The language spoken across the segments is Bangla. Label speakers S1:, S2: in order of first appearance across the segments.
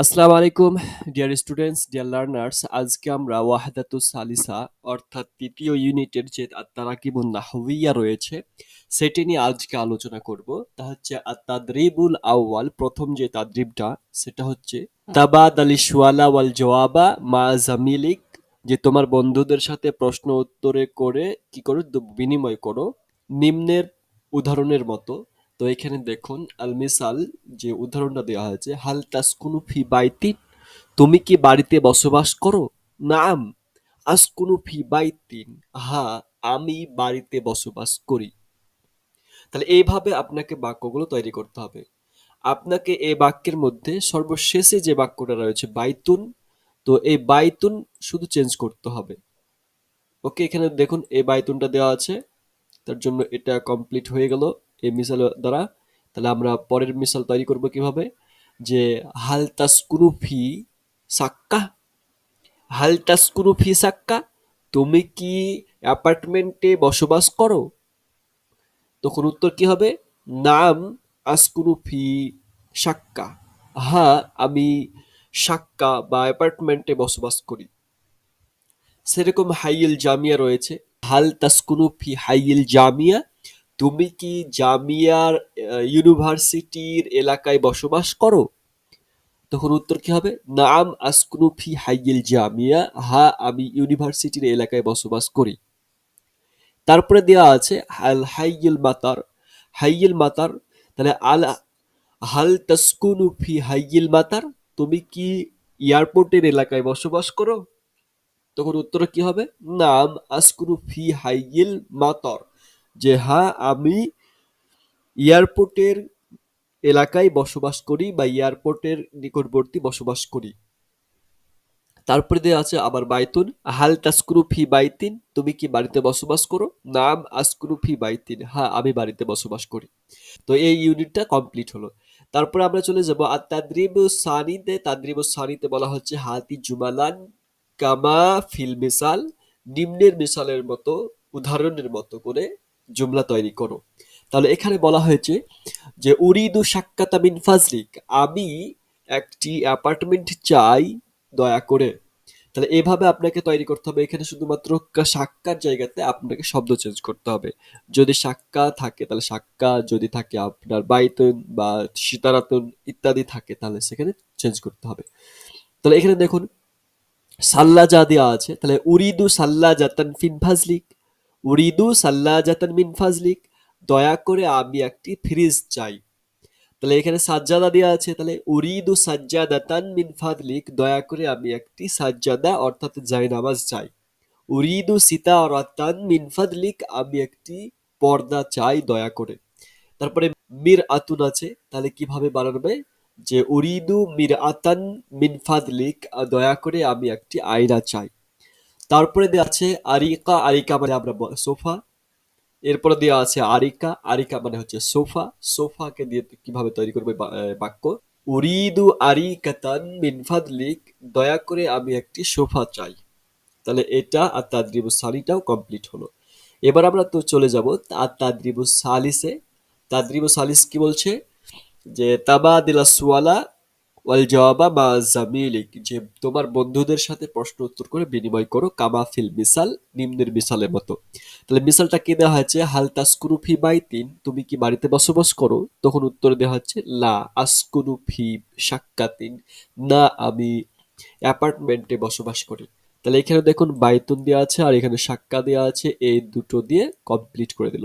S1: আসসালামু আলাইকুম ডিয়ার স্টুডেন্টস ডিয়ার লার্নার্স আজকে আমরা ওয়াহাদাতু সালিসা, অর্থাৎ তৃতীয় ইউনিটের যে আত্মারাকিবুন নাহওয়িয়া রয়েছে, সেটি নিয়ে আজকে আলোচনা করব। তা হচ্ছে আত্মাদ্রিবুল আউয়াল, প্রথম যে তাদ্রিবটা, সেটা হচ্ছে তাবাদ আলী সুয়ালা ওয়াল জওয়াবা মা জামিলিক, যে তোমার বন্ধুদের সাথে প্রশ্ন উত্তরে করে কি করো, বিনিময় করো, নিম্নের উদাহরণের মতো। তো এখানে দেখুন, আল মিসাল যে উদাহরণটা দেওয়া হয়েছে, হাল তাসকুনু ফি বাইতিন, তুমি কি বাড়িতে বসবাস করো? নাম, আসকুনু ফি বাইতিন হ্যাঁ আমি বাড়িতে বসবাস করি। তাহলে এইভাবে আপনাকে বাক্যগুলো তৈরি করতে হবে। আপনাকে এই বাক্যের মধ্যে সর্বশেষে যে বাক্যটা রয়েছে, বাইতুন, তো এই বাইতুন শুধু চেঞ্জ করতে হবে। ওকে এখানে দেখুন, এই বাইতুনটা দেওয়া আছে, তার জন্য এটা কমপ্লিট হয়ে গেল। এই মিসাল দ্বারা, তাহলে আমরা পরের মিসাল তৈরি করব কীভাবে? যে হাল তাসকুনু ফি সাক্কা। হাল তাসকুনু ফি সাক্কা, তুমি কি অ্যাপার্টমেন্টে বসবাস করো? তখন উত্তর কি হবে? নাম আসকুনু ফি সাক্কা। হ্যাঁ আমি সাক্কা বা অ্যাপার্টমেন্টে বসবাস করি। সেরকম হাইয়েল জামিয়া রয়েছে। হাল তাসকুনু ফি হাইয়েল জামিয়া তুমি কি জামিয়ার ইউনিভার্সিটির এলাকায় বসবাস করো? তখন উত্তর কি হবে? নাম আসকুনু ফি হাইয়েল জামিয়া, হা, আমি ইউনিভার্সিটির এলাকায় বসবাস করি। তারপরে দেওয়া আছে, হাল হাইয়েল মাতার। হাইয়েল মাতার, তাহলে আল, হাল তাসকুনু ফি হাইয়েল মাতার? তুমি কি এয়ারপোর্টের এলাকায় বসবাস করো? তখন উত্তর কি হবে? নাম আসকুনু ফি হাইয়েল মাতর। যে হ্যাঁ আমি এয়ারপোর্টের এলাকায় বসবাস করি বা এয়ারপোর্টের নিকটবর্তী বসবাস করি। তারপরে দেওয়া আছে আবার বাইতুন। হাল তাসকুরু ফি বাইতিন, তুমি কি বাড়িতে বসবাস করো? নাম আসকুরু ফি বাইতিন। হ্যাঁ আমি বাড়িতে বসবাস করি। তো এই ইউনিটটা কমপ্লিট হলো। তারপরে আমরা চলে যাব আর তাদ্রিব সানিতে। তাদ্রিব সানিতে বলা হচ্ছে হাতি জুমালান কামা ফিল মিসাল, নিম্নের মিসালের মতো, উদাহরণের মতো করে জুমলা তৈরি করো। তাহলে এখানে বলা হয়েছে যে, উরিদু সাক্কাতা মিন ফাজলিক, আমি একটি অ্যাপার্টমেন্ট চাই, দয়া করে। তাহলে এভাবে আপনাকে তৈরি করতে হবে। এখানে শুধুমাত্র সাক্কার জায়গাতে আপনাকে শব্দ চেঞ্জ করতে হবে। যদি সাক্কা থাকে, তাহলে সাক্কা যদি থাকে আপনার বাইতুন বা সীতারাতুন ইত্যাদি থাকে, তাহলে সেখানে চেঞ্জ করতে হবে। তাহলে এখানে দেখুন, সাল্লা যা দেওয়া আছে, তাহলে উরিদু সাল্লাজাতান ফিন ফাজলিক উরিদু সাল্লাজাতান মিন ফাজলিক, দয়া করে আমি একটি ফ্রিজ চাই। তাহলে এখানে সাজ্জাদা দেওয়া আছে, তাহলে উরিদু সাজ্জাদাতান মিন ফাদলিক দয়া করে আমি একটি সাজ্জাদা, অর্থাৎ জায়নামাজ চাই। উরিদু সিতারাতান মিন ফাদলিক আমি একটি পর্দা চাই দয়া করে। তারপরে মির আতুন আছে, তাহলে কীভাবে বানাবে? যে উরিদু মির আতান মিন ফাদলিক দয়া করে আমি একটি আয়না চাই। তারপরে দেওয়া আছে আরিকা আরিকা মানে আমরা সোফা। এরপরে দেওয়া আছে আরিকা আরিকা মানে হচ্ছে সোফা। সোফাকে দিয়ে কীভাবে তৈরি করবে বাক্য? উরিদু আরিকাতান মিন ফাদলিক, দয়া করে আমি একটি সোফা চাই। তাহলে এটা আর তাদ্রিবু সালিটাও কমপ্লিট হলো। এবার আমরা তো চলে যাব আর তাদ্রিবু সালিসে। তাদ্রিবু সালিস কি বলছে? যে তাবাদিলা সুয়ালা ওয়াল জওয়াবা মা জামিলিক যে তোমার বন্ধুদের সাথে প্রশ্ন উত্তর করে বিনিময় করো, কামা ফিল মিসাল, নিম্নের মিসালের মতো। তাহলে মিসালটা কি দেওয়া হয়েছে? হাল তাসকুনু ফি বাইতিন, তুমি কি বাড়িতে বসবাস করো? তখন উত্তর দেওয়া হচ্ছে, লা আসকুনু ফি সাক্কাতিন না আমি অ্যাপার্টমেন্টে বসবাস করি। তাহলে এখানে দেখুন, বাইতুন দেওয়া আছে আর এখানে সাক্কা দেওয়া আছে, এই দুটো দিয়ে কমপ্লিট করে দিল।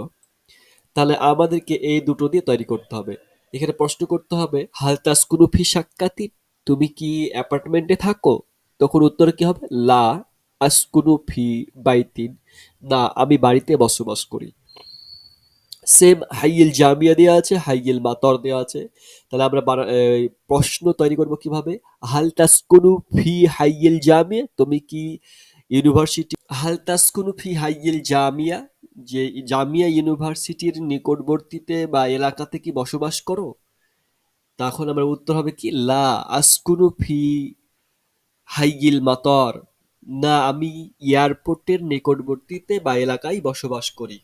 S1: তাহলে আমাদেরকে এই দুটো দিয়ে তৈরি করতে হবে। এখানে প্রশ্ন করতে হবে হাল তাসকুনু ফি সাক্কাতিন তুমি কি অ্যাপার্টমেন্টে থাকো? তখন উত্তর কি হবে? লা আসকুনু ফি বাইতিন। না, আমি বাড়িতে বসবাস করি। সেম হাইয়েল জামিয়া দেওয়া আছে, হাইয়েল মাতর দেওয়া আছে। তাহলে আমরা প্রশ্ন তৈরি করব কীভাবে? হাল তাসকুনু ফি হাইয়েল জামিয়া, তুমি কি ইউনিভার্সিটি হাল তাসকুনু ফি হাইয়েল জামিয়া যে জামিয়া ইউনিভার্সিটির নিকটবর্তীতে বা এলাকাতে কি বসবাস করো? তখন আমার উত্তর হবে কি, লা আসকুনু ফি হাইগিল মাতর। না, আমি এয়ারপোর্টের নিকটবর্তীতে বা এলাকায় বসবাস করি।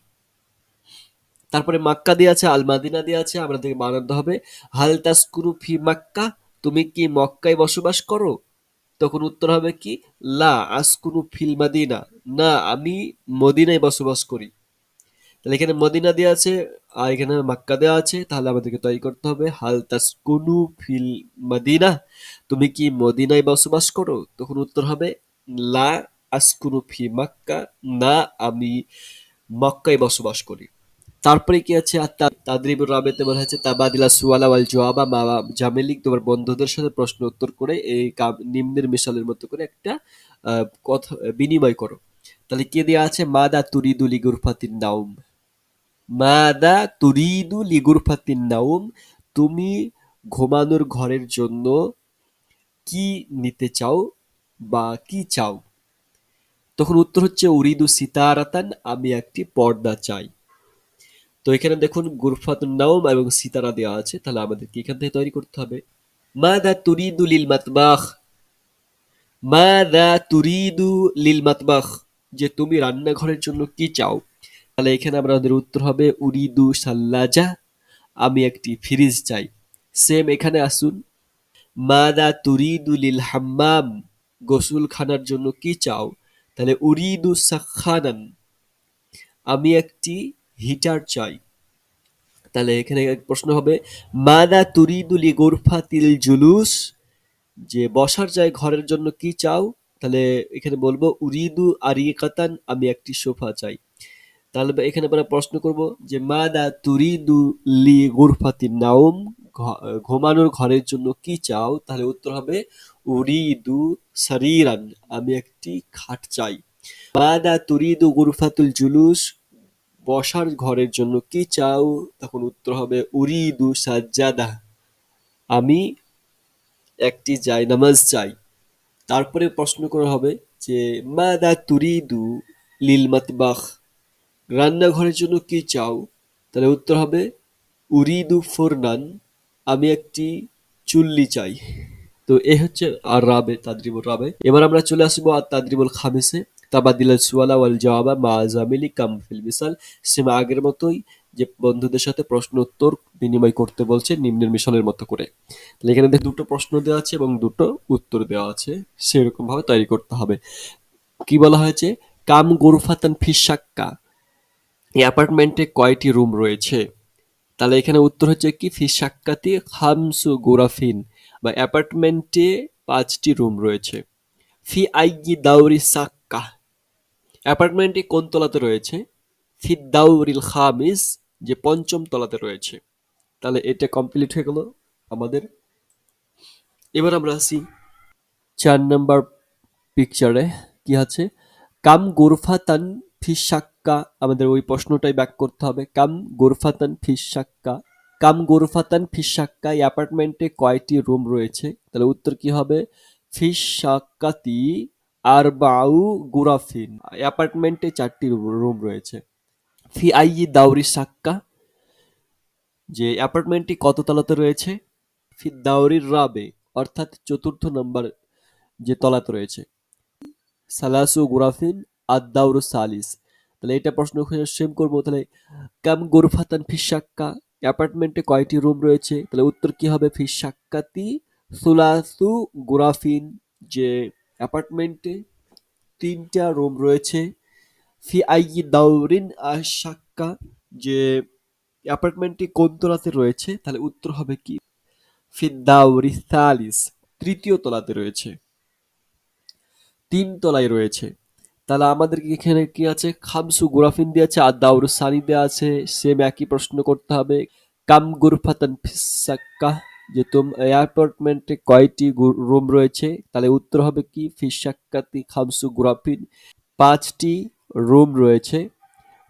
S1: তারপরে মাক্কা দিয়ে আছে আল মাদিনা দিয়ে আছে আমাদেরকে বানাতে হবে, হাল তাসকুনু ফি মাক্কা? তুমি কি মক্কায় বসবাস করো? তখন উত্তর হবে কি, লা আসকুনু ফিল মাদিনা। না, আমি মদিনায় বসবাস করি। তাহলে এখানে মদিনা দেওয়া আছে, আর এখানে মাক্কা দেওয়া আছে, তাহলে আমাদেরকে তৈরি করতে হবে। হাল তাসকুনু ফিল মদিনা, তুমি কি মদিনায় বসবাস করো? তখন উত্তর হবে, লা আসকুনু ফি মাক্কা, না, আমি মক্কায় বসবাস করি। তারপরে কি আছে? আর তা- তাদরিবুর রাবেতে বলা হয়েছে, তাবাদিলা সুয়ালা ওয়াল জওয়াবা মা জামেলিক তোমার বন্ধুদের সাথে প্রশ্ন উত্তর করে, এই নিম্নের মিশালের মতো করে একটা কথা বিনিময় করো। তাহলে কে দেওয়া আছে? মাদা তুরিদু লিগুরফাতিন নাউম মাদা তুরিদু লিগুরফাতিন নাউম তুমি ঘুমানোর ঘরের জন্য কি নিতে চাও বা কি চাও? তখন উত্তর হচ্ছে, উরিদু সিতারাতান, আমি একটি পর্দা চাই। তো এখানে দেখুন, গুরফাতুন নাওম এবং সিতারা দেওয়া আছে। তাহলে আমাদেরকে এখান থেকে তৈরি করতে হবে। মাদা তুরিদু লিল মাতবাখ মাদা তুরিদু লিল মাতবাখ যে তুমি রান্নাঘরের জন্য কি চাও? তাহলে এখানে আমাদের উত্তর হবে, উরিদু সাল্লাজা। আমি একটি ফ্রিজ চাই। সেম এখানে আসুন। মাদা তুরিদু লিল হাম্মাম। গোসলখানার জন্য কি চাও? তাহলে উরিদু সাখানান। আমি একটি হিটার চাই। তাহলে এখানে প্রশ্ন হবে, মাদা তুরিদুলি গোরফাতিল জুলুস? যে বসার যায় ঘরের জন্য কি চাও? তাহলে এখানে বলব, উরিদু আরিকাতান, আমি একটি সোফা চাই। তাহলে এখানে আমরা প্রশ্ন করব যে মা মাদা তুরিদু লি গুরফাতিন নাউম ঘ- ঘুমানোর ঘরের জন্য কি চাও? তাহলে উত্তর হবে, উরিদু সারিরান আমি একটি খাট চাই। মা মাদা তুরিদু গুরফাতুল জুলুস? বসার ঘরের জন্য কি চাও? তখন উত্তর হবে, উরিদু সাজ্জাদা, আমি একটি যাই জায়নামাজ চাই। তারপরে প্রশ্ন করা হবে যে মা মাদা তুরিদু লিল মাতবাখ রান্নাঘরের জন্য কি চাও? তাহলে উত্তর হবে, উরিদু ফোরনান, আমি একটি চুল্লি চাই। তো এ হচ্ছে আর রাবে, তাদরিবুল রাবে। এবার আমরা চলে আসব আর তাদরিবুল খামিসে। তাবাদিল সুয়ালা ওয়াল জওয়াবা মা জামিলি কাম ফিল মিসাল। সেমা আগের মতোই যে বন্ধুদের সাথে প্রশ্ন উত্তর বিনিময় করতে বলছে নিম্নের মিশনের মতো করে। এখানে দেখ দুটো প্রশ্ন দেওয়া আছে এবং দুটো উত্তর দেওয়া আছে। সেরকম ভাবে তৈরি করতে হবে। কি বলা হয়েছে? কাম গুরফাতান ফিসাক্কা এই অ্যাপার্টমেন্টে কয়টি রুম রয়েছে? তাহলে এখানে উত্তর হচ্ছে কি? ফি সাক্কাতি খামসু গোরাফিন। বা অ্যাপার্টমেন্টে পাঁচটি রুম রয়েছে। ফি আইগি দাউরি সাক্কা। অ্যাপার্টমেন্টটি কোন তলাতে রয়েছে? ফি দাউরিল খামিস, যে পঞ্চম তলাতে রয়েছে। তাহলে এটা কমপ্লিট হয়ে গেল আমাদের। এবার আমরা আসি চার নাম্বার পিকচারে কি আছে? কাম গোরফাতান ফিসাক্কা, আমাদের ওই প্রশ্নটাই ব্যাক করতে হবে। কাম গোরফাতান ফিসাক্কা। কাম গোরফাতান ফিসাক্কা, এই অ্যাপার্টমেন্টে কয়টি রুম রয়েছে? তাহলে উত্তর কি হবে? ফিসাক্কাতি আর বাউ গুরাফিন অ্যাপার্টমেন্টে চারটি রুম রয়েছে। ফি আই দাউরি সাক্কা, যে অ্যাপার্টমেন্টটি কত তলাতে রয়েছে? ফি দাউরির রাবে, অর্থাৎ চতুর্থ নম্বর যে তলাতে রয়েছে। সালাসু গুরাফিন আদাউরু সালিস। তাহলে এটা প্রশ্ন সেম করব। তাহলে, কাম গুরফাতান ফিসাক্কা অ্যাপার্টমেন্টে কয়টি রুম রয়েছে? তাহলে উত্তর কি হবে? ফিসাক্কাতি সুলাসু গোরাফিন, যে অ্যাপার্টমেন্টে তিনটা রুম রয়েছে। ফি আই দাউরিন আশাক্কা, যে অ্যাপার্টমেন্টটি কোন তলাতে রয়েছে? তাহলে উত্তর হবে কি? ফি দাউরি সালিস, তৃতীয় তলাতে রয়েছে। তিন তলায় রয়েছে। তাহলে আমাদের এখানে কি আছে? খামসু গুরাফিন দিয়ে আছে আর দাউরু সানি দেওয়া আছে সেম একই প্রশ্ন করতে হবে। কাম গুরফাতান ফিসাক্কা, যে তোম অ্যাপার্টমেন্টে কয়টি রুম রয়েছে? তাহলে উত্তর হবে কি? ফিসাক্কাতি খামসু গুরাফিন। পাঁচটি রুম রয়েছে।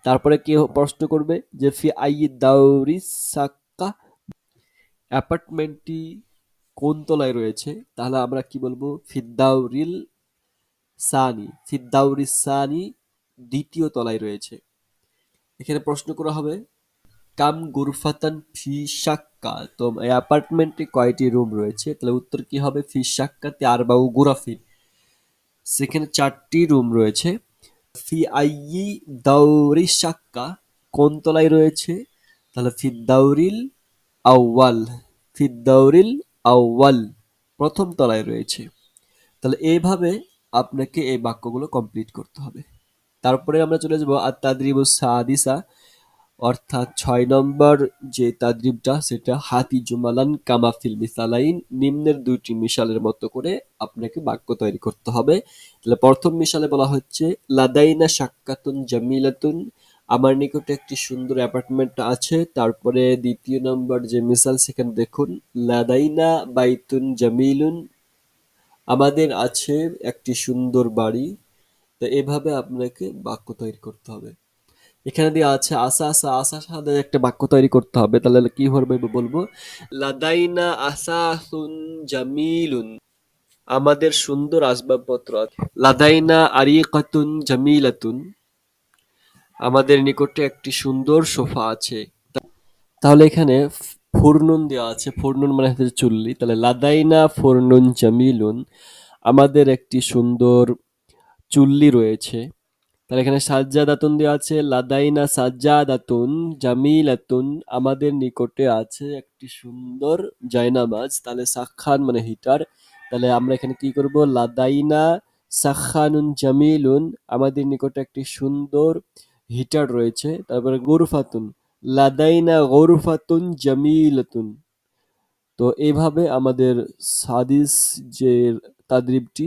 S1: তারপরে কি প্রশ্ন করবে? যে ফি আই দাউরি সাক্কা অ্যাপার্টমেন্টটি কোন তলায় রয়েছে? তাহলে আমরা কি বলব? ফিদ্দাউরিল সানি ফিদ্দাউরি সানি দ্বিতীয় তলায় রয়েছে। এখানে প্রশ্ন করা হবে, কাম গুরফাতান ফি সাক্কা তো এই অ্যাপার্টমেন্টে কয়টি রুম রয়েছে? তাহলে উত্তর কি হবে? ফি সাক্কাতে আর বাউ গুরাফিন। সেখানে চারটি রুম রয়েছে। ফি আইয়ি দাউরি সাক্কা কোন তলায় রয়েছে? তাহলে ফিদ্দাউরিল আউয়াল ফিদ্দাউরিল আউয়াল, প্রথম তলায় রয়েছে। তাহলে এইভাবে আপনাকে এই বাক্যগুলো কমপ্লিট করতে হবে। তারপরে আমরা চলে যাব আর তাদরিবু সাদিসা, অর্থাৎ ছয় নম্বর যে তাদ্রিবটা, সেটা হাতি জুমালান কামাফিল মিসালাইন, নিম্নের দুইটি মিশালের মতো করে আপনাকে বাক্য তৈরি করতে হবে। তাহলে প্রথম মিশালে বলা হচ্ছে, লাদাইনা সাক্কাতুন জামিলাতুন, আমার নিকটে একটি সুন্দর অ্যাপার্টমেন্ট আছে, তারপরে দ্বিতীয় নম্বর যে মিসাল সেখানে দেখুন, লাদাইনা বাইতুন জামিলুন আমাদের আছে একটি সুন্দর বাড়ি, তো এভাবে আপনাকে বাক্য তৈরি করতে হবে। এখানে দিয়ে আছে, আসা আসা আসার সাথে একটা বাক্য তৈরি করতে হবে। তাহলে কি হবে বলব? লাদাইনা আসাসুন জামিলুন। আমাদের সুন্দর আসবাবপত্র লাদাইনা আরিকাতুন জামিলাতুন। আমাদের নিকটে একটি সুন্দর সোফা আছে। তাহলে এখানে ফুরনুন দেওয়া আছে, ফুরনুন মানে হচ্ছে চুল্লি। তাহলে লাদাইনা ফুরনুন জামিলুন। আমাদের একটি সুন্দর চুল্লি রয়েছে। তাহলে এখানে সাজ্জাদাতুন দেওয়া আছে, লাদাইনা সাজ্জাদাতুন জামিলাতুন আমাদের নিকটে আছে একটি সুন্দর জায়নামাজ। তাহলে সাক্ষান মানে হিটার। তাহলে আমরা এখানে কি করব? লাদাইনা সাখানুন জামিলুন আমাদের নিকটে একটি সুন্দর হিটার রয়েছে। তারপরে গুরফাতুন। লাদাইনা গরফাতুন জামিলাতুন। তো এইভাবে আমাদের সাদিস যে তাদরিবটি,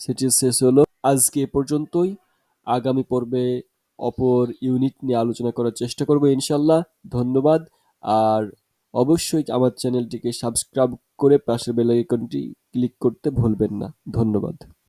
S1: সেটি শেষ হলো। আজকে পর্যন্তই। আগামী পর্বে অপর ইউনিট নিয়ে আলোচনা করার চেষ্টা করব ইনশাল্লাহ। ধন্যবাদ। আর অবশ্যই আমার চ্যানেলটিকে সাবস্ক্রাইব করে পাশের বেল আইকনটি ক্লিক করতে ভুলবেন না। ধন্যবাদ।